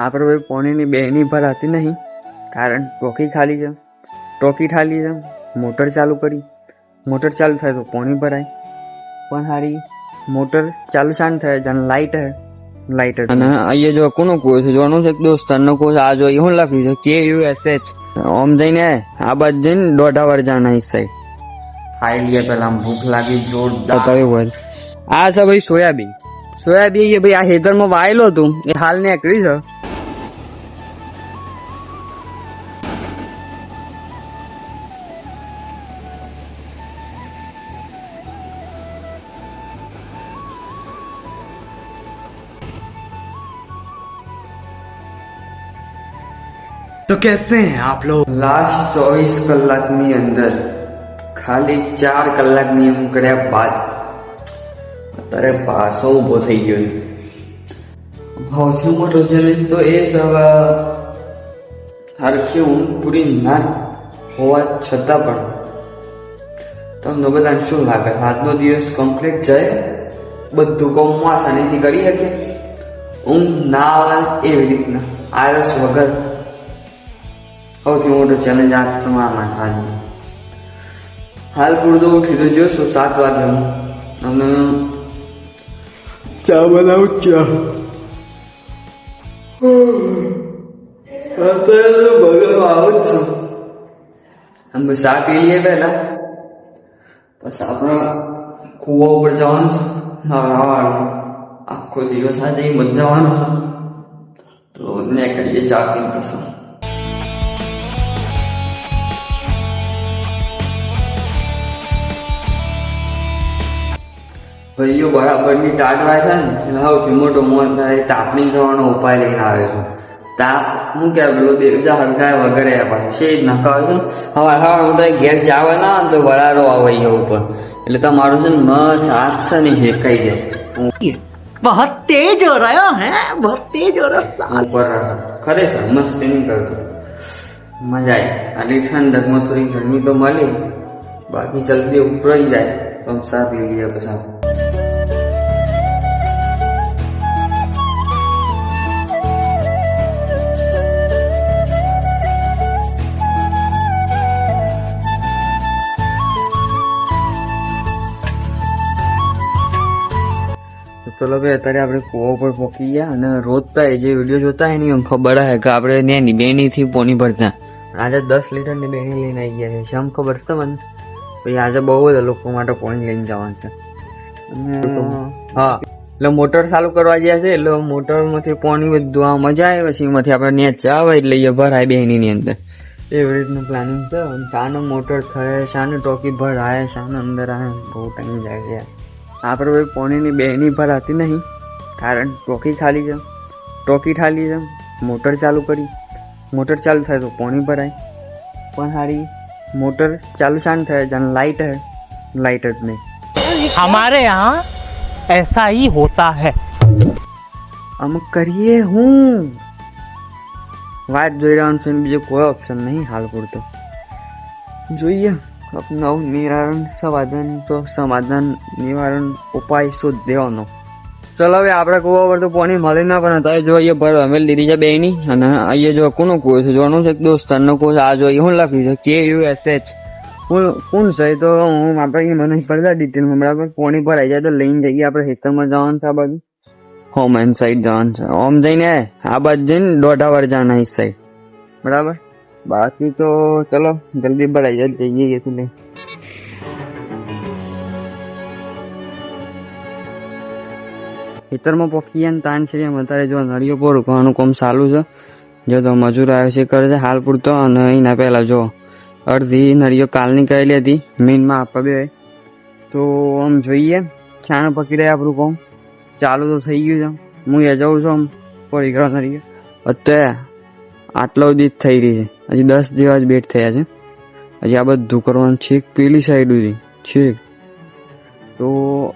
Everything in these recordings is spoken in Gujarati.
આપણે ભાઈ પોણીની બેની ભરાતી નહીં. કારણ ટોકી ખાલી છે. ટોકી ખાલી છે. મોટર ચાલુ કરી. મોટર ચાલુ થાય તો પોણી ભરાય. પણ હારી મોટર ચાલુ શાંત થાય જાણે લાઇટ હે લાઇટ અને અહીંયા જો કોનો છે? જોવાનું છે દોસ્તારનો કોઈ આ જો હું લખ્યું છે? કે યુ એસ એચ ઓમ જઈને આ બાજુ જઈને દોઢા વાર જાના સાઈડ ખાઈ લઈએ પેલા ભૂખ લાગી જોરદાર. આ છે ભાઈ સોયાબીન. સોયાબીન એ ભાઈ આ હેતરમાં વાયેલો હતું. એ હાલ ને એકડી છે. तो कैसे हैं आप लोग લાસ્ટ ચોવીસ કલાકની અંદર ખાલી ચાર કલાકની એમ કર્યા બાદ અત્યારે પાસો ઊભો થઈ ગયો છે સૌથી મોટો ચેલેન્જ તો એ છે હવે હરખી ઊંઘ પૂરી ના હોવા છતાં પણ તમને બધાને શું લાગે આજનો દિવસ કમ્પ્લીટ જાય બધું કામ હું આસાનીથી કરી શકે ઊંઘ ના આવે એવી રીતના આળસ વગર સૌથી મોટો ચેલેન્જ આ સમામાં હાલ હાલ પૂરતો ઉઠી તો જોશું સાત વાગે હું. અને ચા બનાવું ચા. અત્યારે તો બગડવા આવું જ છું. અમે ચા પી લઈએ પહેલા. પછી આપણે કૂવા ઉપર જવાનું છે. નવરાવાનું આખો દિવસ આજે મજા જવાનો તો ને કરીએ ચા પીને પછી. ભાઈઓ બરાબરની ટાટ વાય છે ને એટલે સૌથી મોટો મોત થાય તાપણી કરવાનો ઉપાય લઈને આવે છે તાપ હું કે પેલો દેવજા હરખાય વગેરે પાછું છે જ નખાવે છે હવાર હવાર હું તો ઘેર જાવ ના તો વરારો આવે અહીંયા ઉપર એટલે તમારું છે ને મસ્ત હાથ છે ને હેકાઈ જાય હું बहुत तेज हो रहा है बहुत तेज हो रहा है ઉપર ખરેખર મસ્તી નહીં કરતો મજા આવી આટલી ઠંડકમાં થોડી ગરમી તો મળી બાકી જલ્દી ઉપરાઈ જાય તો આમ સા પી લઈએ પછી ચલો ભાઈ અત્યારે આપણે કૂવા ઉપર પહોંચી ગયા અને રોજ તો જે વીડિયો જોતા હોય એની ખબર હે કે આપણે નેની બેનીથી પોની ભરતા. આજે દસ લીટરની બેની લઈને આવી ગયા છે. શમ ખબર છે તમને? પછી આજે બહુ બધા લોકો માટે પોણી લઈને જવાનું છે. હા, એટલે મોટર ચાલુ કરવા ગયા છે, એટલે મોટરમાંથી પોની બધું આ મજા આવે, પછી એમાંથી આપણે નેચ ચાવે એટલે એ ભરાય બેનીની અંદર. એવી રીતનું પ્લાનિંગ છે. શાનો મોટર થાય શાનો ટોકી ભરાય શાનો અંદર આવે બહુ ટાઈમ જાય છે. આપણે ભાઈ પોણીની બેની ભરાતી નહીં કારણ ટોકી ખાલી છે ટોકી ખાલી છે મોટર ચાલુ કરી મોટર ચાલુ થાય તો પોણી ભરાય પણ હારી મોટર ચાલુ શાંત થાય જાણે લાઇટ હે લાઇટ જ નહીં हमारे यहाँ ऐसा ही होता है અમુક કરીએ હું વાત જોઈ રહ્યો છું ને બીજો કોઈ ઓપ્શન નહીં હાલ પૂરતો જોઈએ નવું નિવારણ સમાધાન તો સમાધાન નિવારણ ઉપાય શું દેવાનો ચલો હવે આપણે કૂવા પર તો પાણી મળી ના પણ અત્યારે જો અહીંયા ભર અમે લીધી છે બેની અને અહીંયા જો કોનો કૂવો છે જોવાનું છે દોસ્તારનો કુવો આ જો શું લખ્યું છે કે યુ એસ એચ હું કોણ છે તો હું આપણે મને પડતા ડિટેલમાં બરાબર પાણી આવી જાય તો લઈને જઈએ આપણે ખેતરમાં જવાનું છે આ બાજુ હોમ એન્ડ સાઈડ જવાનું છે ઓમ જઈને આ બાજુ જઈને દોઢા વાર જવાના સાઈડ બરાબર બાકી તો ચલો, જલ્દી ભરાઈ જાય જઈએ અહીંયાથી લઈ ખેતરમાં પોખી અને છે, એમ અત્યારે જો નળીઓ પર ઘણું કામ ચાલુ છે. જો તો મજૂર આવે છે, કરે છે, હાલ પૂરતો અને એના પહેલાં જો અડધી નળીઓ કાલની કરેલી હતી, મીનમાં આપવા બે. તો આમ જોઈએ, છાણ પકી રહ્યા આપણું કામ. ચાલુ તો થઈ ગયું છે. હું એ જાઉં છું આમ, પડી ગયો નળીઓ. અત્યારે આટલો જ થઈ રહી છે. હજી દસ જેવા જ બેટ થયા છે. હજી આ બધું કરવાનું છેક પેલી સાઈડ સુધી છેક. તો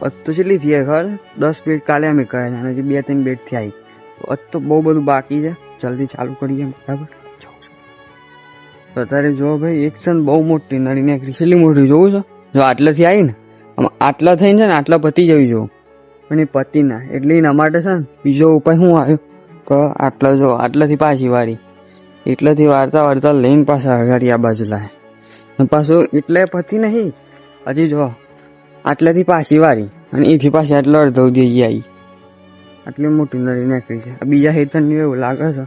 અત તો કેટલી થઈ ખબર? દસ બેટ કાલે અમે કર્યા અને હજી બે ત્રણ બેટ આવી તો અત તો બહુ બધું બાકી છે. જલ્દી ચાલુ કરીએ બરાબર? છું. અત્યારે જો ભાઈ, એક છે ને બહુ મોટી નળી નીકળી કેટલી મોટી જોવું છો? જો આટલેથી આવી ને આમાં આટલા થઈને છે ને, આટલા પતી જવી જોવું. પણ એ પતિ ના. એટલે એના માટે છે ને, બીજો ઉપાય શું આવ્યો? કે આટલો જો, આટલાથી પાછી વાળી. એટલાથી વાર્તા વાર્તા લઈને પાછા આગળ આ બાજુ અને પાછું એટલે પતી નહીં, હજી જો, આટલેથી પાછી વાળી અને એથી પાછી આટલો અડધો દઈ આવી. આટલી મોટી નળી નાખી છે. બીજા હેતરની એવું લાગે છે.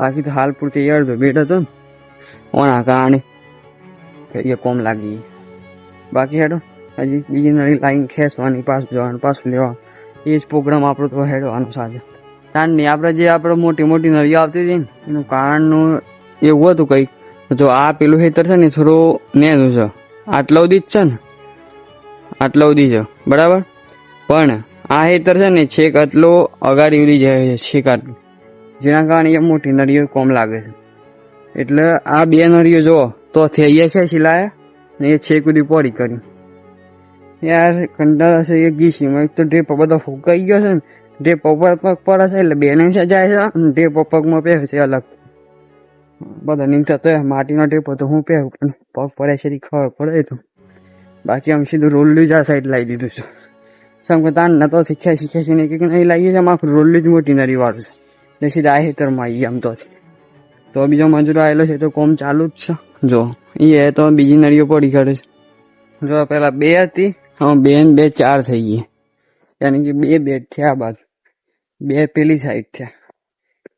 બાકી તો હાલ પૂરતી અડધો બેટ હતો ને. ઓના કારણે એ કોમ લાગી બાકી હેડો, હજી બીજી નળી લાઈન ખેંચવાની, પાછું જવાનું, પાછું લેવા એ જ પ્રોગ્રામ આપણો તો હેડવાનો સાથે તાણની આપણે જે આપણે મોટી મોટી નળીઓ આવતી હતી ને, એનું કારણનું એવું હતું કંઈક. જો આ પેલું ખેતર છે ને થોડું નેનું છે. આટલા ઉદી જ છે ને આટલા ઉદી છે. બરાબર? પણ આ ખેતર છે ને, છેક આટલો અગાડી ઉડી જાય છે, છેક આટલું. જેના કારણે એ મોટી નળીઓ કોમ લાગે છે. એટલે આ બે નળીઓ જો તો થઈ છે શિલાએ ને એ છેક સુધી પોડી કરી. યાર, કંટાળા છે, એ ગીસીમાં એક તો ડ્રેપ બધો ફૂંકાઈ ગયો છે ને ડ્રેપ પોપર પગ પડે છે એટલે બેલેન્સ જાય છે જે પગમાં પહેરે છે અલગ. બધા નીચે તો માટીનો ટેપ તો હું પહેરું, પણ પગ પડે છે ખબર પડે તો. બાકી આમ સીધું રોલ્લું જ આ સાઈડ લાવી દીધું છે. સમ કે શીખ્યા શીખ્યા છે ને કંઈક નહીં લાગી છે આખું રોલ્લું જ મોટી નરી વાળું છે. એટલે સીધા આ હેતરમાં આવી આમ તો તો બીજો મજૂરો આવેલો છે, તો કોમ ચાલુ જ છે. જો એ તો બીજી નળીઓ પડી કરે છે. જો, પેલા બે હતી હા બે ને બે ચાર થઈ ગઈ યાની કે બે બેડ થયા બાદ. બે પેલી સાઈડ છે.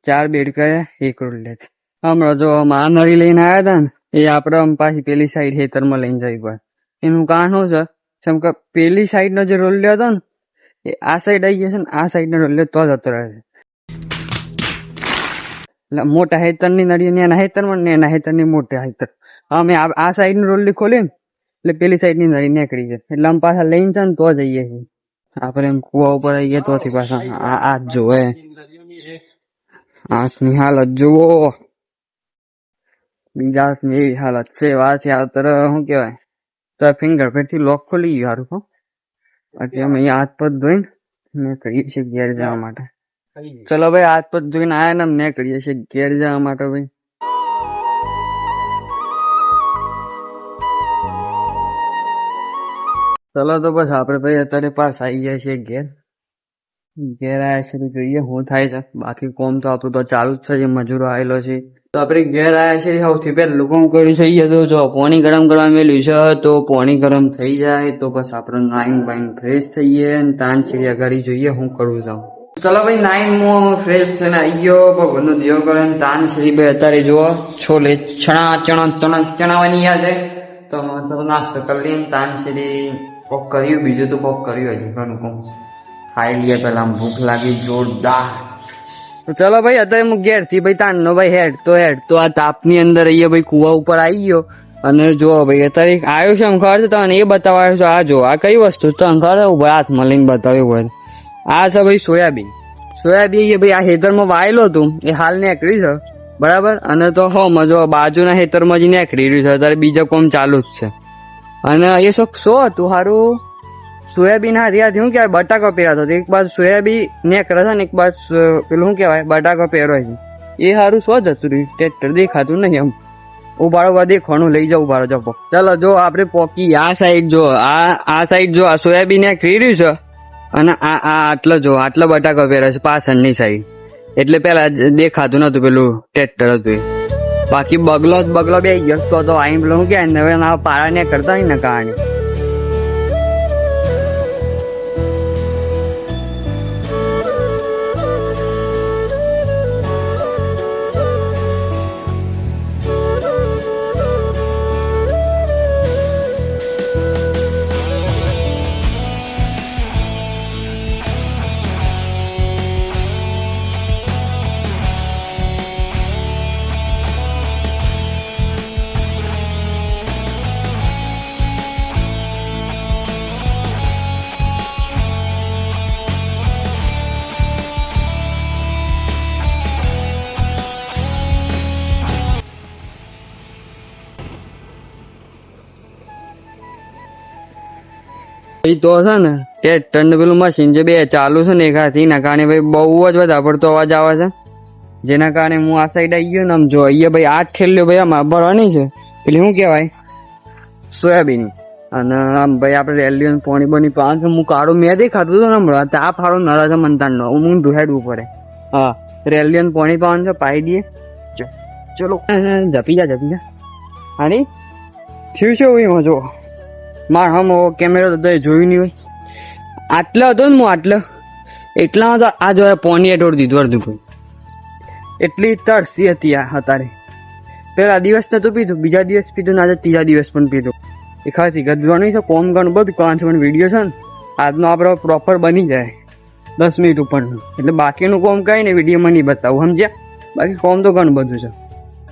ચાર બેડ કર્યા એક રોડલેથી હમણાં જો આ નળી લઈને આવ્યા હતા ને, એ આપણે પાછી પેલી સાઈડ હેતરમાં લઈને જવી પડે. એનું કારણ શું છે? જેમ કે પેલી સાઈડનો જે રોલ્યો હતો ને, એ આ સાઈડ આવી છે ને, આ સાઈડનો લે તો જતો રહે એટલે મોટા હેતરની નળી ને એના હેતરમાં ને એના હેતરની મોટા હેતર અમે આ સાઈડની રોલી ખોલી ને, એટલે પેલી સાઈડની નળી નીકળી જાય એટલે આમ પાછા લઈને છે ને તો જઈએ છીએ. આપણે એમ કુવા ઉપર આવીએ તોથી પાછા આ આ જ જોવે આંખની હાલત જુઓ. બીજા હાથની એવી હાલત છે. વારથી આવતર શું કહેવાય? તો ફિંગરપ્રિન્ટથી લોક ખોલી ગયું હારું બાકી અમે અહીંયા હાથ પગ ધોઈને મેં કરીએ છીએ ઘેર જવા માટે. ચલો ભાઈ હાથ પગ ધોઈને આયા ને મેં કરીએ છીએ ઘેર જવા માટે ભાઈ. ચલો તો બસ આપણે ભાઈ અત્યારે પાસ આવી જાય છે ઘેર. ઘેર આવ્યા છે જોઈએ શું થાય છે. બાકી કોમ તો આપણું તો ચાલુ જ છે, જે મજૂરો આવેલો છે. તો આપણે ઘેર આવ્યા છે સૌથી પહેલું કોમ કર્યું છે એ તો જો પોણી ગરમ કરવા મેલ્યું છે, તો પોણી ગરમ થઈ જાય તો બસ આપણે નાઈન બાઈન ફ્રેશ થઈએ અને તાન છે અગાડી જોઈએ હું કરું છું. ચલો ભાઈ નાઈન હું ફ્રેશ થઈને આવી ગયો ભગવાનનો દેવ કરે તાન શ્રી ભાઈ અત્યારે જુઓ, છોલે ચણા ચણા ચણા ચણાવાની યાદ છે. તો નાસ્તો કરી લઈએ તાન શ્રી કોક કર્યું, બીજું તો કોક કર્યું, હજી ઘણું કોમ ખાઈ લઈએ પેલા ભૂખ લાગી, જોરદાર. ચલો ભાઈ, અત્યારે હું ઘેરથી ભાઈ તાન નો ભાઈ હેડ તો હેડ. તો આ તાપની અંદર અહીંયા ભાઈ કુવા ઉપર આવી ગયો. અને જો ભાઈ, અત્યારે આવ્યો છે ખબર છે તમને એ બતાવાયો છે, આ જો આ કઈ વસ્તુ તો છે ઊભા હાથમાં લઈને બતાવ્યું હોય. આ છે ભાઈ સોયાબીન. સોયાબીન એ ભાઈ આ હેતરમાં વાયેલું હતું. એ હાલ નીકળી છે. બરાબર? અને તો હો, મજો, બાજુના હેતરમાં જ નીકળી રહ્યું છે. અત્યારે બીજા કોમ ચાલુ જ છે. અને એ શોખ શો હતું? સારું સોયાબીન, હા રહ્યા શું કહેવાય, બટાકો પહેરાતો હતો. એક બાજુ સોયાબીન નેકળે છે ને એક બાજુ પેલું શું કહેવાય, બટાકો પહેરો છે. એ સારું શો જતું રહ્યું ટ્રેક્ટર દેખાતું નહીં એમ. ઉભાડો બધી ખોણું લઈ જાવ ઉભાડો જપો ચાલો, જો આપણે પોકી, આ સાઈડ જો, આ આ સાઈડ જો, આ સોયાબીન એક રહ્યું છે. અને આ આ આટલો જો, આટલો બટાકો પહેરે છે પાછળની સાઈડ એટલે પેલા દેખાતું નતું પેલું ટ્રેક્ટર હતું બાકી બગલો જ બગલો બે ગયો તો આઈ પેલું કહેવાય ને હવે ના પારા ને કરતા ને કારણે. એ તો છે ને ટ્રેક્ટર ટન પેલું મશીન જે બે ચાલુ છે ને એક હાથી એના કારણે ભાઈ બહુ જ બધા પડતો અવાજ આવે છે. જેના કારણે હું આ સાઈડ આવી ગયો ને આમ જો, અહીંયા ભાઈ આઠ ઠેલ્યો ભાઈ આમાં ભરવાની છે. એટલે શું કહેવાય? સોયાબીન. અને આમ ભાઈ આપણે રેલ્યુ પોણી બોની પાંચ હું કાળું મેં દેખાતું હતું ને હમણાં તો ફાળો નરા છે મંતાણનો હું દુહાડવું પડે. હા રેલિયન પોણી પાવાનું છે, પાઈ દઈએ. ચલો. જપી જા જપી જા. હાની થયું છે હું એમાં, જો. માર હમ કેમેરો તો તોય જોયું નહીં હોય. આટલો હતો ને હું આટલો. એટલામાં તો આ જોયા પોનીએ તોડ દીધું અડધું કોઈ એટલી તરસી હતી આ અત્યારે. પેલા દિવસ તો પીધું, બીજા દિવસ પીધું આજે ત્રીજા દિવસ પણ પીધું. એ ખાસી ગદગણું છે, કોમ ગણ બધું કાંચ પણ વીડિયો છે ને, આજનો આપણો પ્રોપર બની જાય. દસ મિનિટ ઉપરનું એટલે બાકીનું કોમ કઈ ને વિડીયોમાં નહીં બતાવું, સમજ્યા? બાકી કોમ તો ઘણું બધું છે.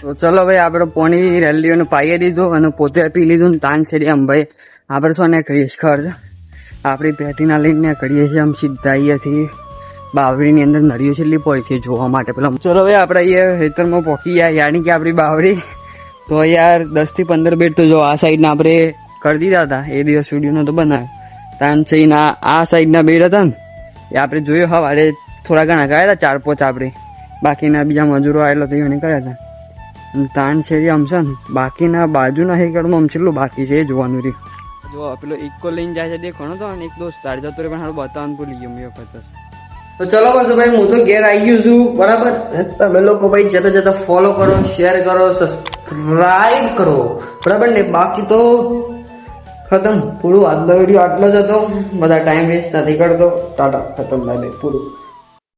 તો ચલો ભાઈ, આપણે પોણી રેલીઓને પાઈએ દીધું અને પોતે પી લીધું ને તાન છેડી આમ ભાઈ. આપણે શું ને કરીએ ખબર આપણી પેટીના લઈને કરીએ છીએ આમ સીધા અહીંયાથી. બાવળીની અંદર નળીઓ છેલ્લી પડી છે જોવા માટે પેલા ચલો હવે આપણે અહીંયા ખેતરમાં પહોંચી ગયા. યાની કે આપણી બાવળી. તો યાર, દસથી પંદર બેડ તો જો આ સાઈડના આપણે કરી દીધા હતા. એ દિવસ વીડિયો તો બનાવ્યો. તાન છઈના આ સાઈડના બેડ હતા ને, એ આપણે જોયું હવારે થોડા ઘણા ગયા હતા, ચાર પાંચ આપણે. બાકીના બીજા મજૂરો આવેલો તો એને કર્યા હતા. તાણ શેરી આમ છે ને, બાકીના બાજુના હેકડમાં આમ છેલ્લું બાકી છે એ જોવાનું રહ્યું. જો, પેલો ઇકો લઈને જાય છે દેખાણો તો, અને એક દોસ્ત તાર જતો રે પણ હારું બતાવવાનું ભૂલી ગયો મેં વખત તો ચલો બસ ભાઈ હું તો ઘેર આવી ગયો છું, બરાબર? તમે લોકો ભાઈ જતા જતા ફોલો કરો શેર કરો સબસ્ક્રાઈબ કરો. બરાબર ને? બાકી તો ખતમ. પૂરું, આજનો વીડિયો આટલો જ હતો. બધા ટાઈમ વેસ્ટ નથી કરતો. ટાટા, ખતમ બાય પૂરું.